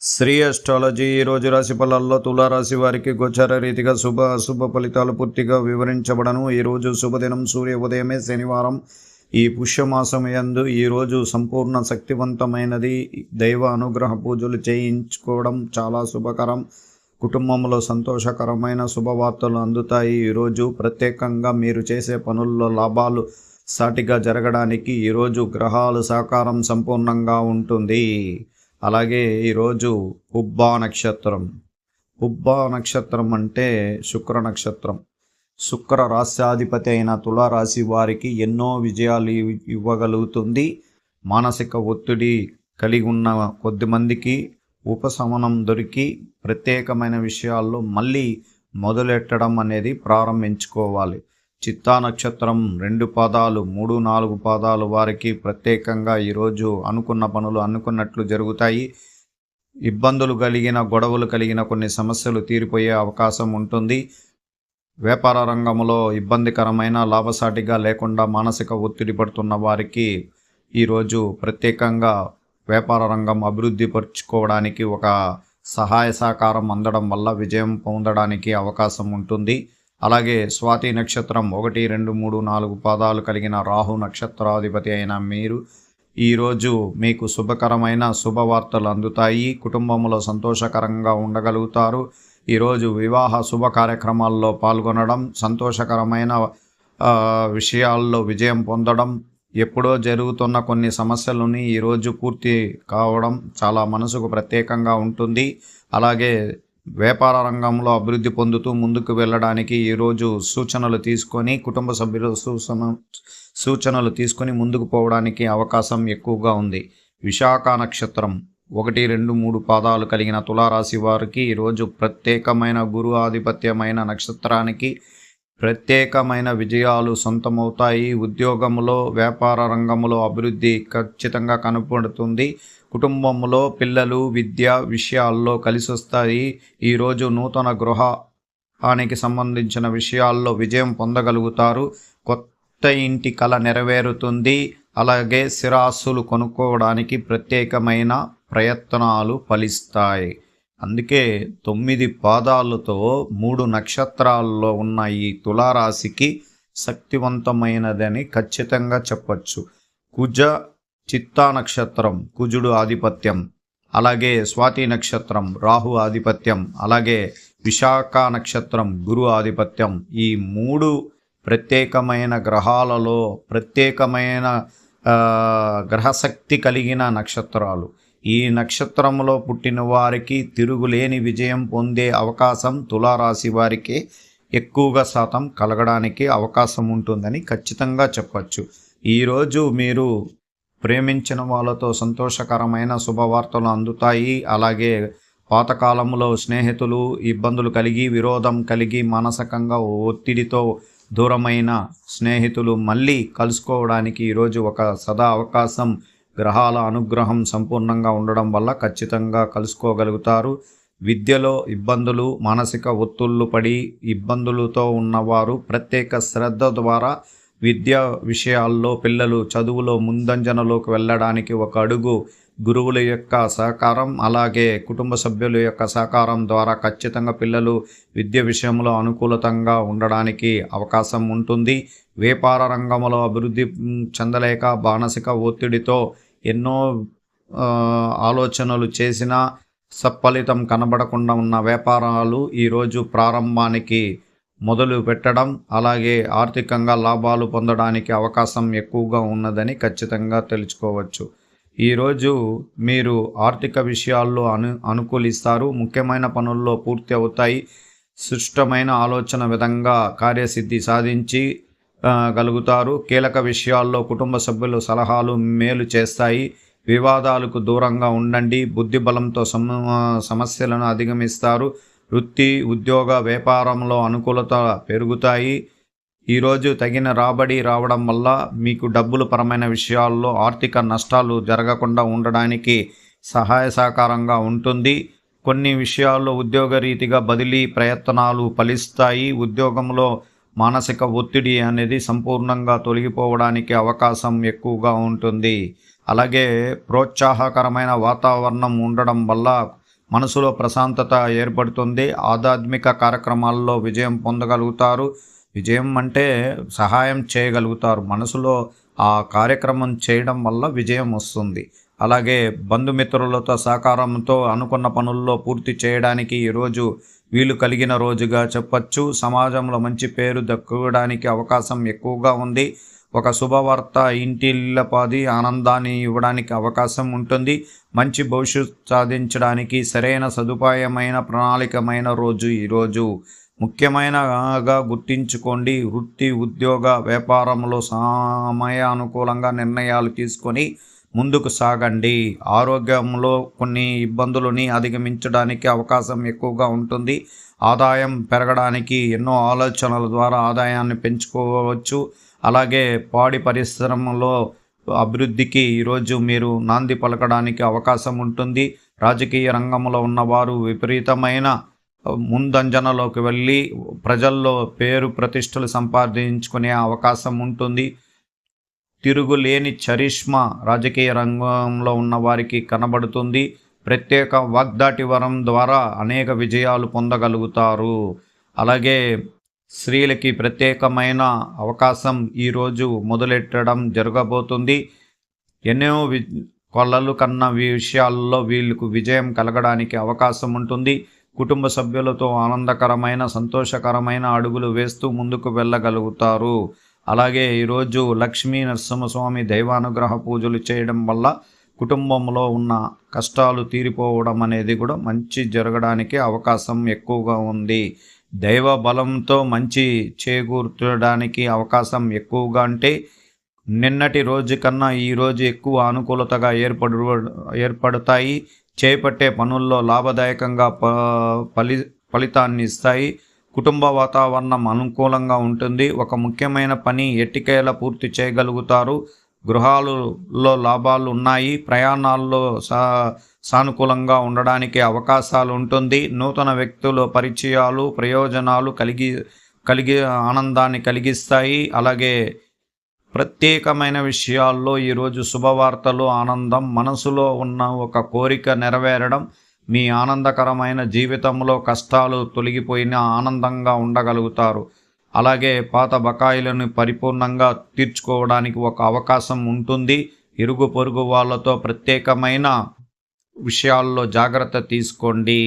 Shri astrology ఈ రోజు రాశి ఫలాల్లో తులారాశి వారికి గోచార రీతిగా శుభ అశుభ ఫలితాలు పూర్తిగా వివరించబడను. ఈరోజు శుభదినం సూర్య ఉదయమే శనివారం. ఈ పుష్యమాసం యందు ఈరోజు సంపూర్ణ శక్తివంతమైనది. దైవ అనుగ్రహ పూజలు చేయించుకోవడం చాలా శుభకరం. కుటుంబంలో సంతోషకరమైన శుభవార్తలు అందుతాయి. ఈరోజు ప్రత్యేకంగా మీరు చేసే పనుల్లో లాభాలు సాటిగా జరగడానికి ఈరోజు గ్రహాలు సహకారం సంపూర్ణంగా ఉంటుంది. అలాగే ఈరోజు ఉబ్బా నక్షత్రం. ఉబ్బా నక్షత్రం అంటే శుక్ర నక్షత్రం. శుక్ర రాశ్యాధిపతి అయిన తులారాశి వారికి ఎన్నో విజయాలు ఇవ్వగలుగుతుంది. మానసిక ఒత్తిడి కలిగి ఉన్న కొద్దిమందికి ఉపశమనం దొరికి ప్రత్యేకమైన విషయాల్లో మళ్ళీ మొదలెట్టడం అనేది ప్రారంభించుకోవాలి. చిత్తా నక్షత్రం రెండు పాదాలు మూడు నాలుగు పాదాలు వారికి ప్రత్యేకంగా ఈరోజు అనుకున్న పనులు అనుకున్నట్లు జరుగుతాయి. ఇబ్బందులు కలిగిన గొడవలు కలిగిన కొన్ని సమస్యలు తీరిపోయే అవకాశం ఉంటుంది. వ్యాపార రంగంలో ఇబ్బందికరమైన లాభసాటిగా లేకుండా మానసిక ఒత్తిడి పడుతున్న వారికి ఈరోజు ప్రత్యేకంగా వ్యాపార రంగం అభివృద్ధి పరుచుకోవడానికి ఒక సహాయ సహకారం అందడం వల్ల విజయం పొందడానికి అవకాశం ఉంటుంది. అలాగే స్వాతి నక్షత్రం ఒకటి రెండు మూడు నాలుగు పాదాలు కలిగిన రాహు నక్షత్రాధిపతి అయిన మీరు ఈరోజు మీకు శుభకరమైన శుభవార్తలు అందుతాయి. కుటుంబంలో సంతోషకరంగా ఉండగలుగుతారు. ఈరోజు వివాహ శుభ కార్యక్రమాల్లో పాల్గొనడం సంతోషకరమైన విషయాల్లో విజయం పొందడం ఎప్పుడో జరుగుతున్న కొన్ని సమస్యలని ఈరోజు పూర్తి కావడం చాలా మనసుకు ప్రత్యేకంగా ఉంటుంది. అలాగే వ్యాపార రంగంలో అభివృద్ధి పొందుతూ ముందుకు వెళ్ళడానికి ఈరోజు సూచనలు తీసుకొని కుటుంబ సభ్యులు సూచన సూచనలు తీసుకొని ముందుకు పోవడానికి అవకాశం ఎక్కువగా ఉంది. విశాఖ నక్షత్రం ఒకటి రెండు మూడు పాదాలు కలిగిన తులారాశి వారికి ఈరోజు ప్రత్యేకమైన గురు ఆధిపత్యమైన నక్షత్రానికి ప్రత్యేకమైన విజయాలు సొంతమవుతాయి. ఉద్యోగంలో వ్యాపార రంగంలో అభివృద్ధి ఖచ్చితంగా కనపడుతుంది. కుటుంబంలో పిల్లలు విద్య విషయాల్లో కలిసి వస్తాయి ఈరోజు నూతన గృహానికి సంబంధించిన విషయాల్లో విజయం పొందగలుగుతారు. కొత్త ఇంటి కళ నెరవేరుతుంది. అలాగే స్థిరాస్తులు కొనుక్కోవడానికి ప్రత్యేకమైన ప్రయత్నాలు ఫలిస్తాయి. అందుకే తొమ్మిది పాదాలతో మూడు నక్షత్రాల్లో ఉన్న ఈ తులారాశికి శక్తివంతమైనదని ఖచ్చితంగా చెప్పచ్చు. కుజ చిత్తా నక్షత్రం కుజుడు ఆధిపత్యం అలాగే స్వాతి నక్షత్రం రాహు ఆధిపత్యం అలాగే విశాఖ నక్షత్రం గురు ఆధిపత్యం. ఈ మూడు ప్రత్యేకమైన గ్రహాలలో ప్రత్యేకమైన గ్రహశక్తి కలిగిన నక్షత్రాలు. ఈ నక్షత్రంలో పుట్టిన వారికి తిరుగులేని విజయం పొందే అవకాశం తులారాశి వారికి ఎక్కువగా శాతం కలగడానికి అవకాశం ఉంటుందని ఖచ్చితంగా చెప్పచ్చు. ఈరోజు మీరు ప్రేమించిన వాళ్ళతో సంతోషకరమైన శుభవార్తలు అందుతాయి. అలాగే పాతకాలంలో స్నేహితులు ఇబ్బందులు కలిగి విరోధం కలిగి మానసికంగా ఒత్తిడితో దూరమైన స్నేహితులు మళ్ళీ కలుసుకోవడానికి ఈరోజు ఒక సదా అవకాశం గ్రహాల అనుగ్రహం సంపూర్ణంగా ఉండడం వల్ల ఖచ్చితంగా కలుసుకోగలుగుతారు. విద్యలో ఇబ్బందులు మానసిక ఒత్తుళ్ళు పడి ఇబ్బందులతో ఉన్నవారు ప్రత్యేక శ్రద్ధ ద్వారా విద్యా విషయాల్లో పిల్లలు చదువులో ముందంజనలోకి వెళ్ళడానికి ఒక అడుగు గురువుల యొక్క సహకారం అలాగే కుటుంబ సభ్యుల యొక్క సహకారం ద్వారా ఖచ్చితంగా పిల్లలు విద్య విషయంలో అనుకూలతంగా ఉండడానికి అవకాశం ఉంటుంది. వ్యాపార రంగంలో అభివృద్ధి చెందలేక మానసిక ఒత్తిడితో ఎన్నో ఆలోచనలు చేసినా సత్ఫలితం కనబడకుండా ఉన్న వ్యాపారాలు ఈరోజు ప్రారంభానికి మొదలు పెట్టడం అలాగే ఆర్థికంగా లాభాలు పొందడానికి అవకాశం ఎక్కువగా ఉన్నదని ఖచ్చితంగా తెలుసుకోవచ్చు. ఈరోజు మీరు ఆర్థిక విషయాల్లో అను అనుకూలిస్తారు. ముఖ్యమైన పనుల్లో పూర్తి అవుతాయి. సుష్టమైన ఆలోచన విధంగా కార్యసిద్ధి సాధించి కలుగుతారు. కీలక విషయాల్లో కుటుంబ సభ్యులు సలహాలు మేలు చేస్తాయి. వివాదాలకు దూరంగా ఉండండి. బుద్ధి బలంతో సమ సమస్యలను అధిగమిస్తారు. వృత్తి ఉద్యోగ వ్యాపారంలో అనుకూలత పెరుగుతాయి. ఈరోజు తగిన రాబడి రావడం వల్ల మీకు డబ్బులు పరమైన విషయాల్లో ఆర్థిక నష్టాలు జరగకుండా ఉండడానికి సహాయ సహకారంగా ఉంటుంది. కొన్ని విషయాల్లో ఉద్యోగరీతిగా బదిలీ ప్రయత్నాలు ఫలిస్తాయి. ఉద్యోగంలో మానసిక ఒత్తిడి అనేది సంపూర్ణంగా తొలగిపోవడానికి అవకాశం ఎక్కువగా ఉంటుంది. అలాగే ప్రోత్సాహకరమైన వాతావరణం ఉండడం వల్ల మనసులో ప్రశాంతత ఏర్పడుతుంది. ఆధ్యాత్మిక కార్యక్రమాల్లో విజయం పొందగలుగుతారు. విజయం అంటే సహాయం చేయగలుగుతారు. మనసులో ఆ కార్యక్రమం చేయడం వల్ల విజయం వస్తుంది. అలాగే బంధుమిత్రులతో సహకారంతో అనుకున్న పనుల్లో పూర్తి చేయడానికి ఈరోజు వీలు కలిగిన రోజుగా చెప్పచ్చు. సమాజంలో మంచి పేరు దక్కడానికి అవకాశం ఎక్కువగా ఉంది. ఒక శుభవార్త ఇంటిల్లపాది ఆనందాన్ని ఇవ్వడానికి అవకాశం ఉంటుంది. మంచి భవిష్యత్ సాధించడానికి సరైన సదుపాయమైన ప్రణాళికమైన రోజు ఈరోజు ముఖ్యమైనగా గుర్తించుకోండి వృత్తి ఉద్యోగ వ్యాపారంలో సమయానుకూలంగా నిర్ణయాలు తీసుకొని ముందుకు సాగండి. ఆరోగ్యంలో కొన్ని ఇబ్బందులని అధిగమించడానికి అవకాశం ఎక్కువగా ఉంటుంది. ఆదాయం పెరగడానికి ఎన్నో ఆలోచనల ద్వారా ఆదాయాన్ని పెంచుకోవచ్చు. అలాగే పాడి పరిశ్రమలో అభివృద్ధికి ఈరోజు మీరు నాంది పలకడానికి అవకాశం ఉంటుంది. రాజకీయ రంగంలో ఉన్నవారు విపరీతమైన ముందంజనలోకి వెళ్ళి ప్రజల్లో పేరు ప్రతిష్టలు సంపాదించుకునే అవకాశం ఉంటుంది. తిరుగులేని చరిష్మా రాజకీయ రంగంలో ఉన్న వారికి కనబడుతుంది. ప్రత్యేక వాగ్దాటి వరం ద్వారా అనేక విజయాలు పొందగలుగుతారు. అలాగే స్త్రీలకి ప్రత్యేకమైన అవకాశం ఈరోజు మొదలెట్టడం జరగబోతుంది. ఎన్నో వి కొల్లలు కన్న విషయాల్లో వీళ్ళకు విజయం కలగడానికి అవకాశం ఉంటుంది. కుటుంబ సభ్యులతో ఆనందకరమైన సంతోషకరమైన అడుగులు వేస్తూ ముందుకు వెళ్ళగలుగుతారు. అలాగే ఈరోజు లక్ష్మీ నరసింహస్వామి దైవానుగ్రహ పూజలు చేయడం వల్ల కుటుంబంలో ఉన్న కష్టాలు తీరిపోవడం అనేది కూడా మంచి జరగడానికి అవకాశం ఎక్కువగా ఉంది. దైవ బలంతో మంచి చేకూర్చడానికి అవకాశం ఎక్కువగా అంటే నిన్నటి రోజు కన్నా ఈరోజు ఎక్కువ అనుకూలతగా ఏర్పడు ఏర్పడతాయి. చేపట్టే పనుల్లో లాభదాయకంగా ప ఫలి ఫలితాన్ని ఇస్తాయి. కుటుంబ వాతావరణం అనుకూలంగా ఉంటుంది. ఒక ముఖ్యమైన పని ఎట్టికేలా పూర్తి చేయగలుగుతారు. గృహాలలో లాభాలు ఉన్నాయి. ప్రయాణాల్లో సా సానుకూలంగా ఉండడానికి అవకాశాలు ఉంటుంది. నూతన వ్యక్తుల పరిచయాలు ప్రయోజనాలు కలిగి కలిగి ఆనందాన్ని కలిగిస్తాయి. అలాగే ప్రత్యేకమైన విషయాల్లో ఈరోజు శుభవార్తలు ఆనందం మనసులో ఉన్న ఒక కోరిక నెరవేరడం మీ ఆనందకరమైన జీవితంలో కష్టాలు తొలగిపోయిన ఆనందంగా ఉండగలుగుతారు. అలాగే పాత బకాయిలను పరిపూర్ణంగా తీర్చుకోవడానికి ఒక అవకాశం ఉంటుంది. ఇరుగు పొరుగు వాళ్ళతో ప్రత్యేకమైన విషయాల్లో జాగ్రత్త తీసుకోండి.